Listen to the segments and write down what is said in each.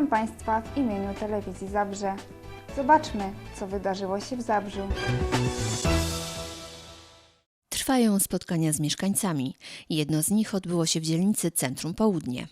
Witam Państwa w imieniu Telewizji Zabrze. Zobaczmy, co wydarzyło się w Zabrzu. Trwają spotkania z mieszkańcami. Jedno z nich odbyło się w dzielnicy Centrum Południe.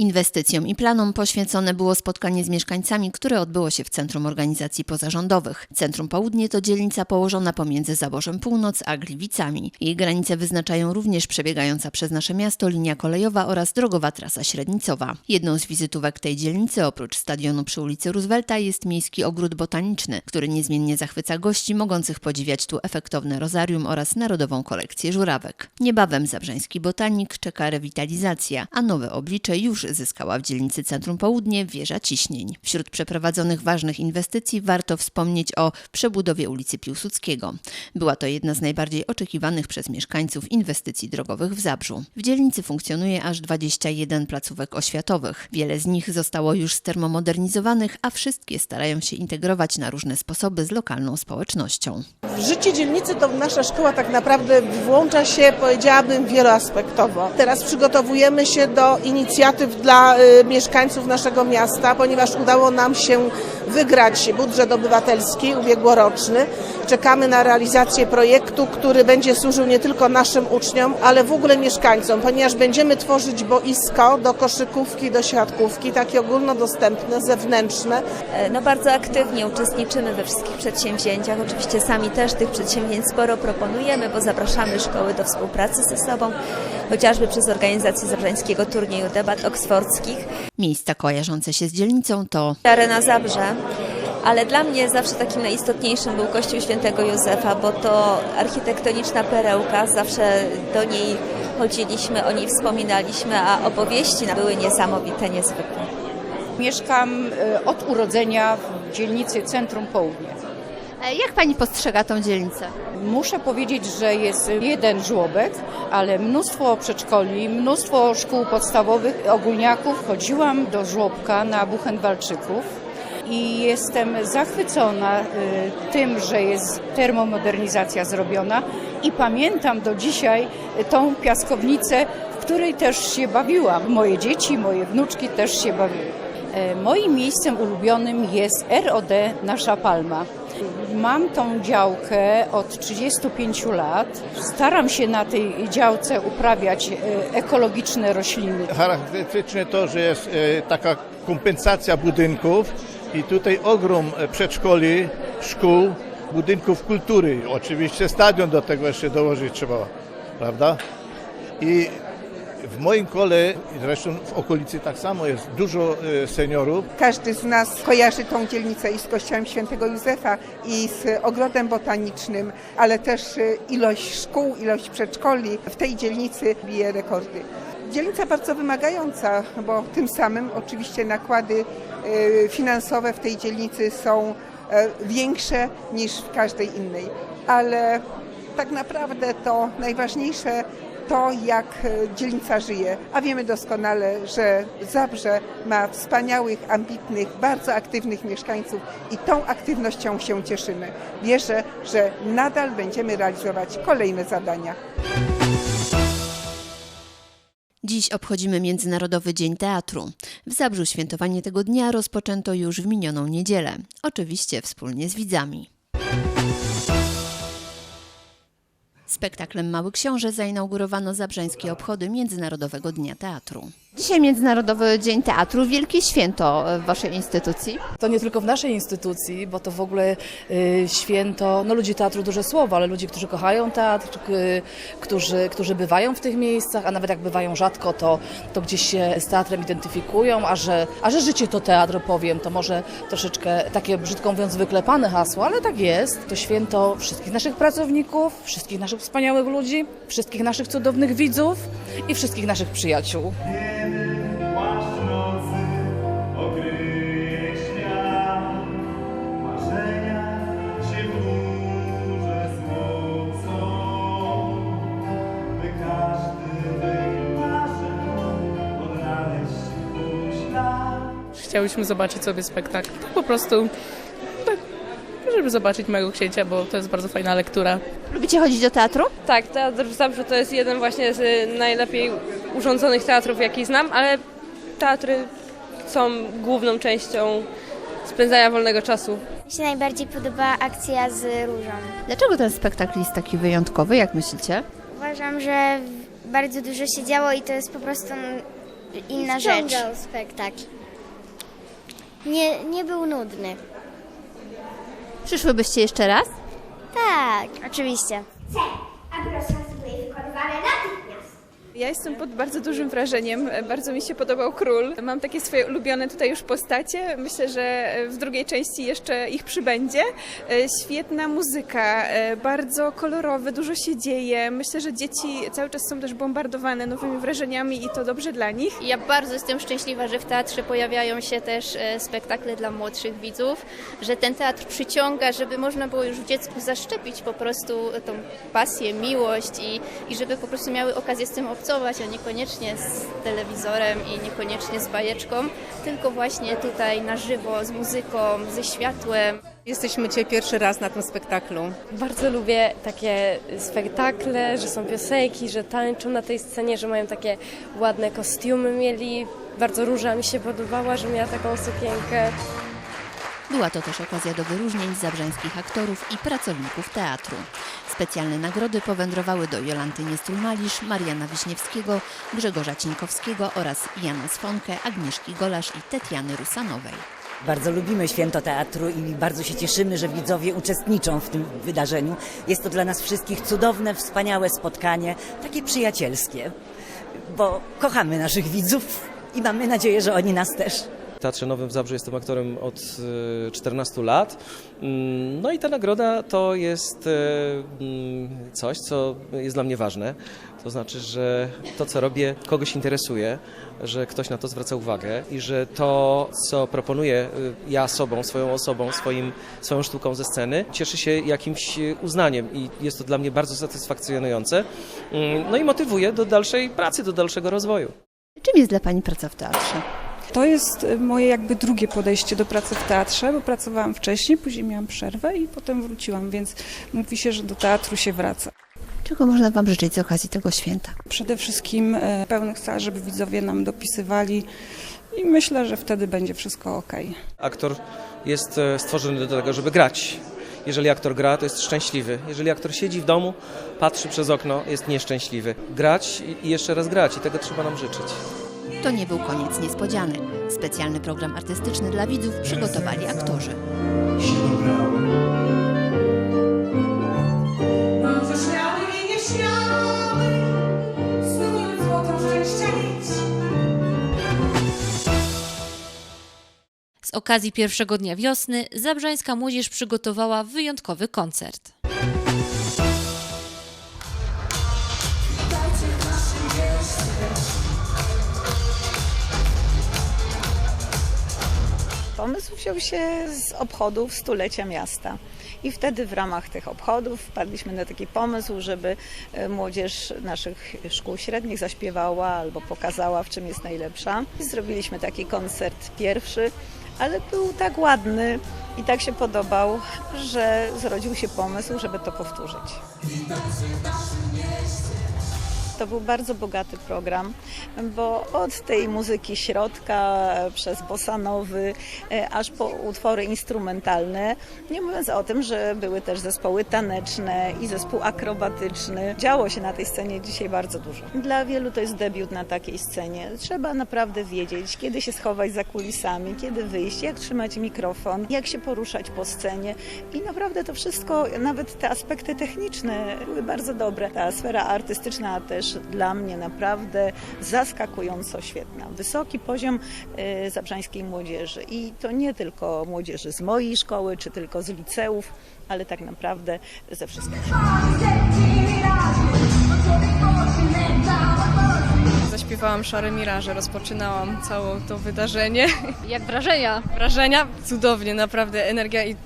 Inwestycjom i planom poświęcone było spotkanie z mieszkańcami, które odbyło się w Centrum Organizacji Pozarządowych. Centrum Południe to dzielnica położona pomiędzy Zaborzem Północ a Gliwicami. Jej granice wyznaczają również przebiegająca przez nasze miasto linia kolejowa oraz drogowa trasa średnicowa. Jedną z wizytówek tej dzielnicy, oprócz stadionu przy ulicy Roosevelta, jest miejski ogród botaniczny, który niezmiennie zachwyca gości mogących podziwiać tu efektowne rozarium oraz narodową kolekcję żurawek. Niebawem zabrzański botanik czeka rewitalizacja, a nowe oblicze już zyskała w dzielnicy Centrum Południe wieża ciśnień. Wśród przeprowadzonych ważnych inwestycji warto wspomnieć o przebudowie ulicy Piłsudskiego. Była to jedna z najbardziej oczekiwanych przez mieszkańców inwestycji drogowych w Zabrzu. W dzielnicy funkcjonuje aż 21 placówek oświatowych. Wiele z nich zostało już stermomodernizowanych, a wszystkie starają się integrować na różne sposoby z lokalną społecznością. W życie dzielnicy to nasza szkoła tak naprawdę włącza się, powiedziałabym, wieloaspektowo. Teraz przygotowujemy się do inicjatyw dla y, mieszkańców naszego miasta, ponieważ udało nam się wygrać budżet obywatelski ubiegłoroczny. Czekamy na realizację projektu, który będzie służył nie tylko naszym uczniom, ale w ogóle mieszkańcom, ponieważ będziemy tworzyć boisko do koszykówki, do siatkówki, takie ogólnodostępne, zewnętrzne, E, No bardzo aktywnie uczestniczymy we wszystkich przedsięwzięciach. Oczywiście sami też tych przedsięwzięć sporo proponujemy, bo zapraszamy szkoły do współpracy ze sobą, chociażby przez organizację zabrańskiego turnieju debat oksfordzkich. Miejsca kojarzące się z dzielnicą to Arena Zabrze. Ale dla mnie zawsze takim najistotniejszym był Kościół Świętego Józefa, bo to architektoniczna perełka, zawsze do niej chodziliśmy, o niej wspominaliśmy, a opowieści były niesamowite, niezwykłe. Mieszkam e, od urodzenia w dzielnicy Centrum Południe. E, Jak pani postrzega tą dzielnicę? Muszę powiedzieć, że jest jeden żłobek, ale mnóstwo przedszkoli, mnóstwo szkół podstawowych, ogólniaków. Chodziłam do żłobka na Buchenwalczyków i jestem zachwycona y, tym, że jest termomodernizacja zrobiona i pamiętam do dzisiaj y, tą piaskownicę, w której też się bawiłam. Moje dzieci, moje wnuczki też się bawiły. E, Moim miejscem ulubionym jest ROD Nasza Palma. Mam tą działkę od 35 lat. Staram się na tej działce uprawiać e, ekologiczne rośliny. charakterystyczne to, że jest e, taka kompensacja budynków i tutaj ogrom e, przedszkoli, szkół, budynków kultury. Oczywiście stadion do tego jeszcze dołożyć trzeba, prawda? I w moim kole, zresztą w okolicy tak samo jest dużo e, seniorów, Każdy z nas kojarzy tą dzielnicę i z Kościołem Świętego Józefa i z ogrodem botanicznym, ale też y, ilość szkół, ilość przedszkoli. W tej dzielnicy bije rekordy. Dzielnica bardzo wymagająca, bo tym samym oczywiście nakłady y, finansowe w tej dzielnicy są e, większe niż w każdej innej, ale tak naprawdę to najważniejsze to, jak e, dzielnica żyje. A wiemy doskonale, że Zabrze ma wspaniałych, ambitnych, bardzo aktywnych mieszkańców i tą aktywnością się cieszymy. Wierzę, że nadal będziemy realizować kolejne zadania. Dziś obchodzimy Międzynarodowy Dzień Teatru. W Zabrzu świętowanie tego dnia rozpoczęto już w minioną niedzielę, oczywiście wspólnie z widzami. Spektaklem Mały Książę zainaugurowano zabrzeńskie obchody Międzynarodowego Dnia Teatru. Dzisiaj Międzynarodowy Dzień Teatru, wielkie święto w Waszej instytucji. To nie tylko w naszej instytucji, bo to w ogóle y, święto, no ludzi teatru duże słowo, ale ludzi, którzy kochają teatr, y, którzy, którzy bywają w tych miejscach, a nawet jak bywają rzadko, to, to gdzieś się z teatrem identyfikują, a że, a że życie to teatr, powiem, to może troszeczkę takie brzydko mówiąc wyklepane hasło, ale tak jest. To święto wszystkich naszych pracowników, wszystkich naszych wspaniałych ludzi, wszystkich naszych cudownych widzów i wszystkich naszych przyjaciół. Chciałyśmy zobaczyć sobie spektakl. Tak po prostu, tak, żeby zobaczyć mojego księcia, bo to jest bardzo fajna lektura. Lubicie chodzić do teatru? Tak, teatr w Zabrzu to jest jeden właśnie z najlepiej urządzonych teatrów, jakie znam, ale teatry są główną częścią spędzania wolnego czasu. Mi się najbardziej podoba akcja z różą. Dlaczego ten spektakl jest taki wyjątkowy, jak myślicie? Uważam, że bardzo dużo się działo i to jest po prostu inna rzecz. spektakl. Nie, nie był nudny. Przyszłybyście jeszcze raz? Tak, oczywiście. Ja jestem pod bardzo dużym wrażeniem. Bardzo mi się podobał król. Mam takie swoje ulubione tutaj już postacie. Myślę, że w drugiej części jeszcze ich przybędzie. E, Świetna muzyka, e, bardzo kolorowe, dużo się dzieje. Myślę, że dzieci cały czas są też bombardowane nowymi wrażeniami i to dobrze dla nich. Ja bardzo jestem szczęśliwa, że w teatrze pojawiają się też e, spektakle dla młodszych widzów, że ten teatr przyciąga, żeby można było już w dziecku zaszczepić po prostu tą pasję, miłość i, i żeby po prostu miały okazję z tym obcować, a niekoniecznie z telewizorem i niekoniecznie z bajeczką, tylko właśnie tutaj na żywo, z muzyką, ze światłem. Jesteśmy dzisiaj pierwszy raz na tym spektaklu. Bardzo lubię takie spektakle, że są piosenki, że tańczą na tej scenie, że mają takie ładne kostiumy mieli. Bardzo Róża mi się podobała, że miała taką sukienkę. Była to też okazja do wyróżnień zabrzańskich aktorów i pracowników teatru. Specjalne nagrody powędrowały do Jolanty Niestrul-Malisz, Mariana Wiśniewskiego, Grzegorza Cinkowskiego oraz Jana Sfonkę, Agnieszki Golasz i Tetiany Rusanowej. Bardzo lubimy Święto Teatru i bardzo się cieszymy, że widzowie uczestniczą w tym wydarzeniu. Jest to dla nas wszystkich cudowne, wspaniałe spotkanie, takie przyjacielskie, bo kochamy naszych widzów i mamy nadzieję, że oni nas też. Teatrze Nowym w jestem aktorem od e, 14 lat. Mm, No i ta nagroda to jest e, mm, coś, co jest dla mnie ważne. To znaczy, że to, co robię, kogoś interesuje, że ktoś na to zwraca uwagę i że to, co proponuję e, ja sobą, swoją osobą, swoim, swoją sztuką ze sceny, cieszy się jakimś uznaniem i jest to dla mnie bardzo satysfakcjonujące. Mm, No i motywuje do dalszej pracy, do dalszego rozwoju. Czym jest dla Pani praca w teatrze? To jest moje jakby drugie podejście do pracy w teatrze, bo pracowałam wcześniej, później miałam przerwę i potem wróciłam, więc mówi się, że do teatru się wraca. Czego można Wam życzyć z okazji tego święta? Przede wszystkim e, pełnych sal, żeby widzowie nam dopisywali i myślę, że wtedy będzie wszystko ok. Aktor jest e, stworzony do tego, żeby grać. Jeżeli aktor gra, to jest szczęśliwy. Jeżeli aktor siedzi w domu, patrzy przez okno, jest nieszczęśliwy. Grać i jeszcze raz grać i tego trzeba nam życzyć. To nie był koniec niespodzianek. Specjalny program artystyczny dla widzów przygotowali aktorzy. Z okazji pierwszego dnia wiosny Zabrzańska Młodzież przygotowała wyjątkowy koncert. Pomysł wziął się z obchodów stulecia miasta. I wtedy w ramach tych obchodów wpadliśmy na taki pomysł, żeby e, młodzież naszych szkół średnich zaśpiewała albo pokazała, w czym jest najlepsza. Zrobiliśmy taki koncert pierwszy, ale był tak ładny i tak się podobał, że zrodził się pomysł, żeby to powtórzyć. To był bardzo bogaty program, bo od tej muzyki środka, przez bosanowy, e, aż po utwory instrumentalne, nie mówiąc o tym, że były też zespoły taneczne i zespół akrobatyczny. Działo się na tej scenie dzisiaj bardzo dużo. Dla wielu to jest debiut na takiej scenie. Trzeba naprawdę wiedzieć, kiedy się schować za kulisami, kiedy wyjść, jak trzymać mikrofon, jak się poruszać po scenie i naprawdę to wszystko, nawet te aspekty techniczne były bardzo dobre. Ta sfera artystyczna też dla mnie naprawdę zaskakująco świetna. Wysoki poziom y, zabrzańskiej młodzieży i to nie tylko młodzieży z mojej szkoły, czy tylko z liceów, ale tak naprawdę ze wszystkich. Zaśpiewałam Szare Miraże, rozpoczynałam całe to wydarzenie. Jak wrażenia? Wrażenia cudownie, naprawdę energia i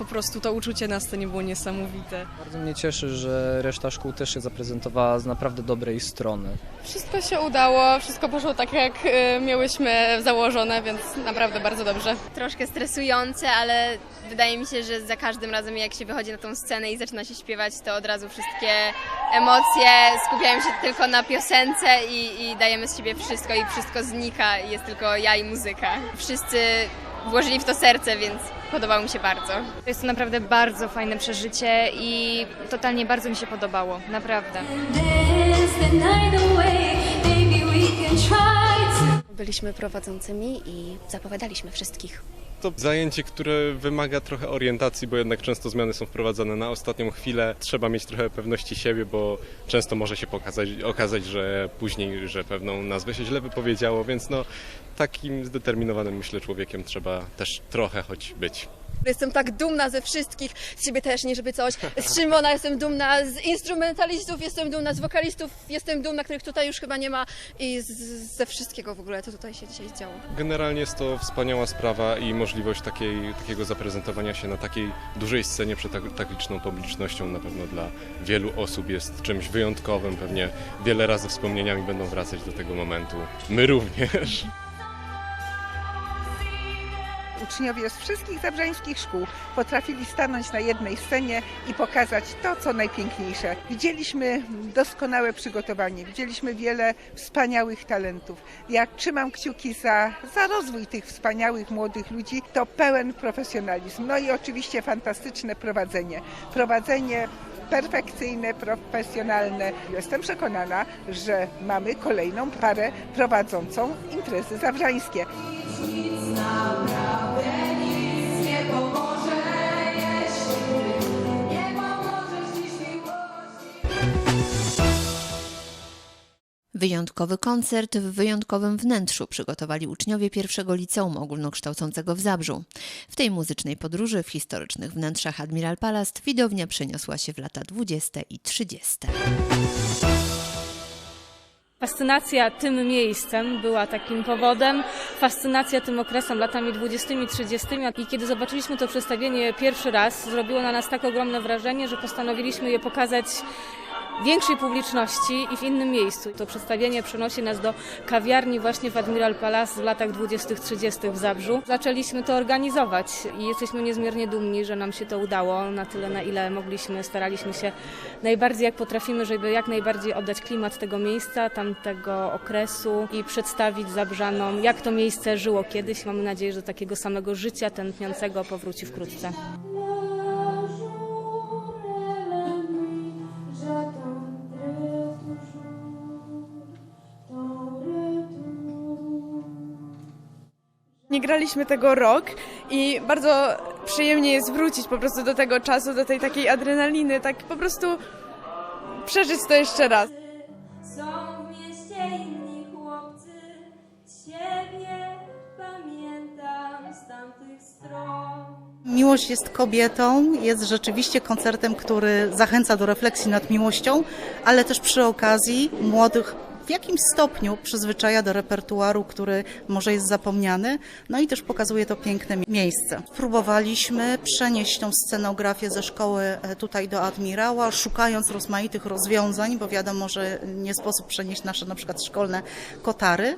po prostu to uczucie na scenie było niesamowite. Bardzo mnie cieszy, że reszta szkół też się zaprezentowała z naprawdę dobrej strony. Wszystko się udało, wszystko poszło tak jak y, miałyśmy założone, więc naprawdę bardzo dobrze. Troszkę stresujące, ale wydaje mi się, że za każdym razem jak się wychodzi na tą scenę i zaczyna się śpiewać, to od razu wszystkie emocje skupiają się tylko na piosence i, i dajemy z siebie wszystko i wszystko znika i jest tylko ja i muzyka. Wszyscy włożyli w to serce, więc podobało mi się bardzo. Jest to naprawdę bardzo fajne przeżycie i totalnie bardzo mi się podobało, naprawdę. Byliśmy prowadzącymi i zapowiadaliśmy wszystkich. To zajęcie, które wymaga trochę orientacji, bo jednak często zmiany są wprowadzane na ostatnią chwilę. Trzeba mieć trochę pewności siebie, bo często może się pokazać, okazać, że później, że pewną nazwę się źle wypowiedziało, więc no takim zdeterminowanym myślę człowiekiem trzeba też trochę choć być. Jestem tak dumna ze wszystkich, z siebie też, nie żeby coś. Z Szymona jestem dumna, z instrumentalistów jestem dumna, z wokalistów jestem dumna, których tutaj już chyba nie ma i z, ze wszystkiego w ogóle, co tutaj się dzisiaj działo. Generalnie jest to wspaniała sprawa i możliwość takiej, takiego zaprezentowania się na takiej dużej scenie przed tak, tak liczną publicznością na pewno dla wielu osób jest czymś wyjątkowym. Pewnie wiele razy wspomnieniami będą wracać do tego momentu. My również. Uczniowie z wszystkich zabrzańskich szkół potrafili stanąć na jednej scenie i pokazać to, co najpiękniejsze. Widzieliśmy doskonałe przygotowanie, widzieliśmy wiele wspaniałych talentów. Ja trzymam kciuki za, za rozwój tych wspaniałych młodych ludzi. To pełen profesjonalizm. No i oczywiście fantastyczne prowadzenie. Prowadzenie perfekcyjne, profesjonalne. Jestem przekonana, że mamy kolejną parę prowadzącą imprezy zabrzańskie. Wyjątkowy koncert w wyjątkowym wnętrzu przygotowali uczniowie pierwszego liceum ogólnokształcącego w Zabrzu. W tej muzycznej podróży w historycznych wnętrzach Admiral Palast widownia przeniosła się w lata 20. i 30. Fascynacja tym miejscem była takim powodem, fascynacja tym okresem, latami 20. i 30. I kiedy zobaczyliśmy to przedstawienie pierwszy raz, zrobiło na nas tak ogromne wrażenie, że postanowiliśmy je pokazać większej publiczności i w innym miejscu. To przedstawienie przenosi nas do kawiarni właśnie w Admiral Palace w latach 20-30 w Zabrzu. Zaczęliśmy to organizować i jesteśmy niezmiernie dumni, że nam się to udało na tyle, na ile mogliśmy. Staraliśmy się najbardziej jak potrafimy, żeby jak najbardziej oddać klimat tego miejsca, tamtego okresu i przedstawić Zabrzanom, jak to miejsce żyło kiedyś. Mamy nadzieję, że do takiego samego życia tętniącego powróci wkrótce. Graliśmy tego rok i bardzo przyjemnie jest wrócić po prostu do tego czasu, do tej takiej adrenaliny, tak po prostu przeżyć to jeszcze raz. Są w mieście inni chłopcy, ciebie pamiętam z tamtych stron. Miłość jest kobietą, jest rzeczywiście koncertem, który zachęca do refleksji nad miłością, ale też przy okazji młodych w jakimś stopniu przyzwyczaja do repertuaru, który może jest zapomniany, no i też pokazuje to piękne miejsce. Próbowaliśmy przenieść tą scenografię ze szkoły e, tutaj do admirała, szukając rozmaitych rozwiązań, bo wiadomo, że nie sposób przenieść nasze na przykład szkolne kotary.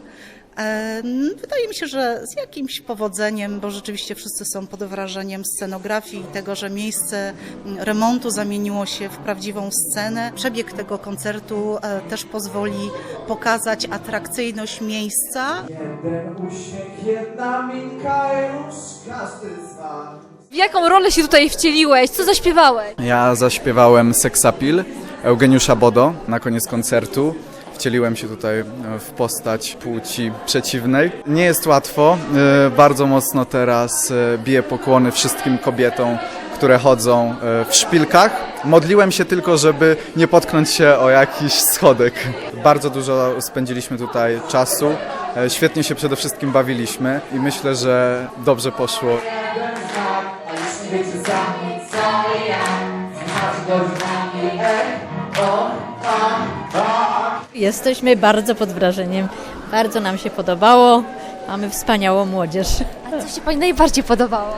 E, Wydaje mi się, że z jakimś powodzeniem, bo rzeczywiście wszyscy są pod wrażeniem scenografii i tego, że miejsce remontu zamieniło się w prawdziwą scenę. Przebieg tego koncertu e, też pozwoli pokazać atrakcyjność miejsca. Jeden uśmiech, jedna minka i już każdy zna. W jaką rolę się tutaj wcieliłeś? Co zaśpiewałeś? Ja zaśpiewałem Seksapil Eugeniusza Bodo na koniec koncertu. Wcieliłem się tutaj e, w postać płci przeciwnej. Nie jest łatwo. e, Bardzo mocno teraz e, biję pokłony wszystkim kobietom, które chodzą e, w szpilkach. Modliłem się tylko, żeby nie potknąć się o jakiś schodek. Bardzo dużo spędziliśmy tutaj czasu. E, Świetnie się przede wszystkim bawiliśmy i myślę, że dobrze poszło. Jeden znak, a Jesteśmy bardzo pod wrażeniem. Bardzo nam się podobało. Mamy wspaniałą młodzież. A co się Pani najbardziej podobało?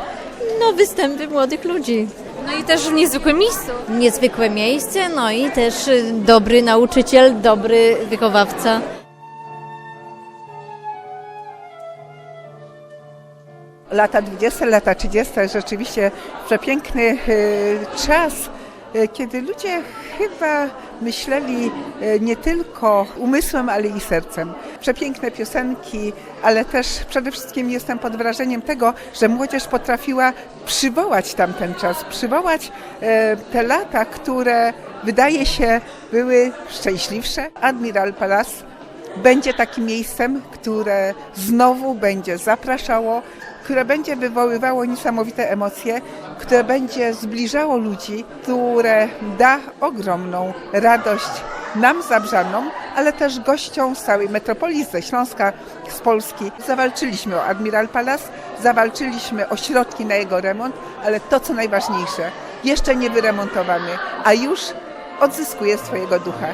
no, występy młodych ludzi. No i też w niezwykłym miejscu. Niezwykłe miejsce, no i też y, dobry nauczyciel, dobry wychowawca. Lata 20, lata 30 rzeczywiście przepiękny e, czas, kiedy ludzie chyba myśleli e, nie tylko umysłem, ale i sercem. Przepiękne piosenki, ale też przede wszystkim jestem pod wrażeniem tego, że młodzież potrafiła przywołać tamten czas, przywołać e, te lata, które wydaje się były szczęśliwsze. Admiral Palace będzie takim miejscem, które znowu będzie zapraszało, które będzie wywoływało niesamowite emocje, które będzie zbliżało ludzi, które da ogromną radość nam zabrzanom, ale też gościom z całej metropolii, ze Śląska, z Polski. Zawalczyliśmy o Admiral Palace, zawalczyliśmy o środki na jego remont, ale to co najważniejsze, jeszcze nie wyremontowany, a już odzyskuje swojego ducha.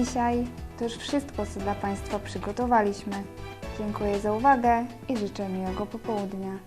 Dzisiaj to już wszystko, co dla Państwa przygotowaliśmy. Dziękuję za uwagę i życzę miłego popołudnia.